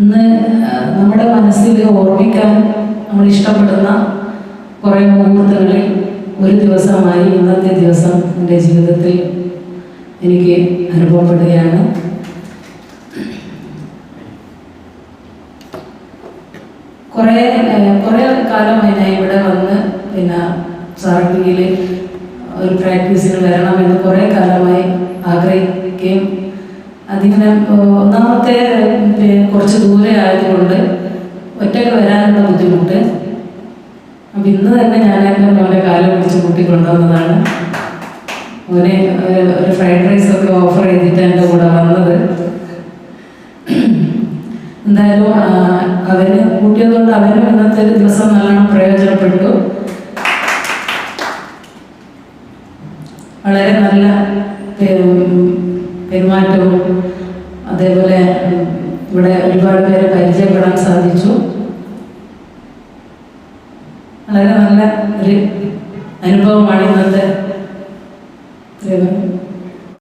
ഇന്ന് നമ്മുടെ മനസ്സിൽ ഓർമ്മിക്കാൻ നമ്മൾ ഇഷ്ടപ്പെടുന്ന കുറേ മുഹൂർത്തങ്ങളിൽ ഒരു ദിവസമായി ഇന്നത്തെ ദിവസം എന്റെ ജീവിതത്തിൽ എനിക്ക് അനുഭവപ്പെടുകയാണ്. കുറേ കുറേ കാലമായി ഞാൻ ഇവിടെ വന്ന് പിന്നെ സാറിൽ ഒരു പ്രാക്ടീസിന് വരണമെന്ന് കുറേ കാലമായി ആഗ്രഹിക്കുകയും അതിങ്ങനെ ഒന്നാമത്തെ കുറച്ച് ദൂരെ ആയതുകൊണ്ട് ഒറ്റയ്ക്ക് വരാനുള്ള ബുദ്ധിമുട്ട്. അപ്പം ഇന്ന് തന്നെ ഞാൻ എന്റെ മോനെ കാലം പിടിച്ച് കൂട്ടിക്കൊണ്ടുവന്നതാണ് മോനെ ഒരു- ഫ്രൈഡ് റൈസ് ഒക്കെ ഓഫർ ചെയ്തിട്ട് എന്റെ കൂടെ വന്നത്. എന്തായാലും അവന് കൂട്ടിയതുകൊണ്ട് അവനും ഇന്നത്തെ ഒരു ദിവസം നല്ലോണം പ്രയോജനപ്പെട്ടു. വളരെ നല്ല പെരുമാറ്റവും അതേപോലെ ഇവിടെ ഒരുപാട് പേരെ പരിചയപ്പെടാൻ സാധിച്ചു. വളരെ നല്ല ഒരു അനുഭവമാണ് ഇന്നത്തെ ഇതേപോലെ